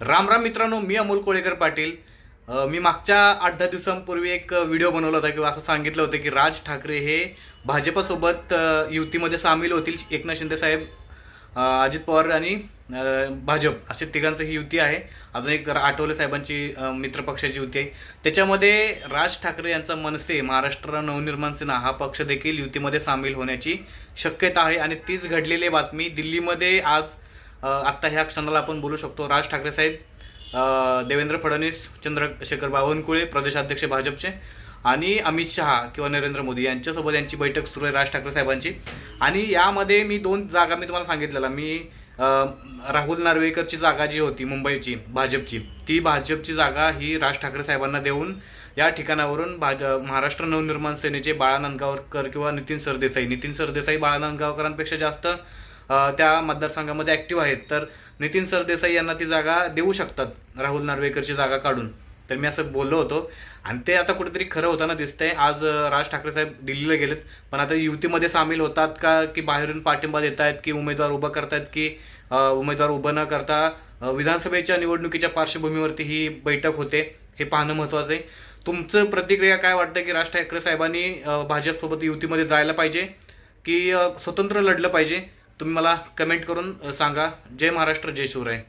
राम राम मित्रांनो मी अमोल कोळेकर पाटील. मी मागच्या आठ दहा दिवसांपूर्वी एक व्हिडिओ बनवला होता किंवा असं सांगितलं होतं की राज ठाकरे हे भाजपसोबत युतीमध्ये सामील होतील एकनाथ शिंदे साहेब अजित पवार आणि भाजप असे तिघांचं ही युती आहे. अजून एक आठवले साहेबांची मित्रपक्षाची युती आहे. त्याच्यामध्ये राज ठाकरे यांचा मनसे महाराष्ट्र नवनिर्माण सेना हा पक्ष देखील युतीमध्ये सामील होण्याची शक्यता आहे. आणि तीच घडलेली बातमी दिल्लीमध्ये आज आत्ता ह्या क्षणाला आपण बोलू शकतो राज ठाकरे साहेब देवेंद्र फडणवीस चंद्रशेखर बावनकुळे प्रदेशाध्यक्ष भाजपचे आणि अमित शहा किंवा नरेंद्र मोदी यांच्यासोबत यांची बैठक सुरू आहे राज ठाकरे साहेबांची. आणि यामध्ये मी दोन जागा मी तुम्हाला सांगितलेला मी राहुल नार्वेकरची जागा जी होती मुंबईची भाजपची ती भाजपची जागा ही राज ठाकरे साहेबांना देऊन या ठिकाणावरून भाज महाराष्ट्र नवनिर्माण सेनेचे बाळा नांदगावकर किंवा नितीन सरदेसाई नितीन सरदेसाई बाळा नांदगावकरांपेक्षा जास्त त्या मतदारसंघामध्ये ॲक्टिव्ह आहेत. तर नितीन सरदेसाई यांना ती जागा देऊ शकतात राहुल नार्वेकरची जागा काढून. तर मी असं बोललो होतो. आणि ते आता कुठेतरी खरं होताना दिसतंय. आज राज ठाकरे साहेब दिल्लीला गेलेत. पण आता युतीमध्ये सामील होतात का की बाहेरून पाठिंबा देत आहेत की उमेदवार उभं करतायत की उमेदवार उभं न करता विधानसभेच्या निवडणुकीच्या पार्श्वभूमीवरती ही बैठक होते हे पाहणं महत्त्वाचं आहे. तुमचं प्रतिक्रिया काय वाटतं की राज ठाकरे साहेबांनी भाजपसोबत युतीमध्ये जायला पाहिजे की स्वतंत्र लढलं पाहिजे? तुम्ही मला कमेंट करून सांगा. जय महाराष्ट्र जय शिवराय.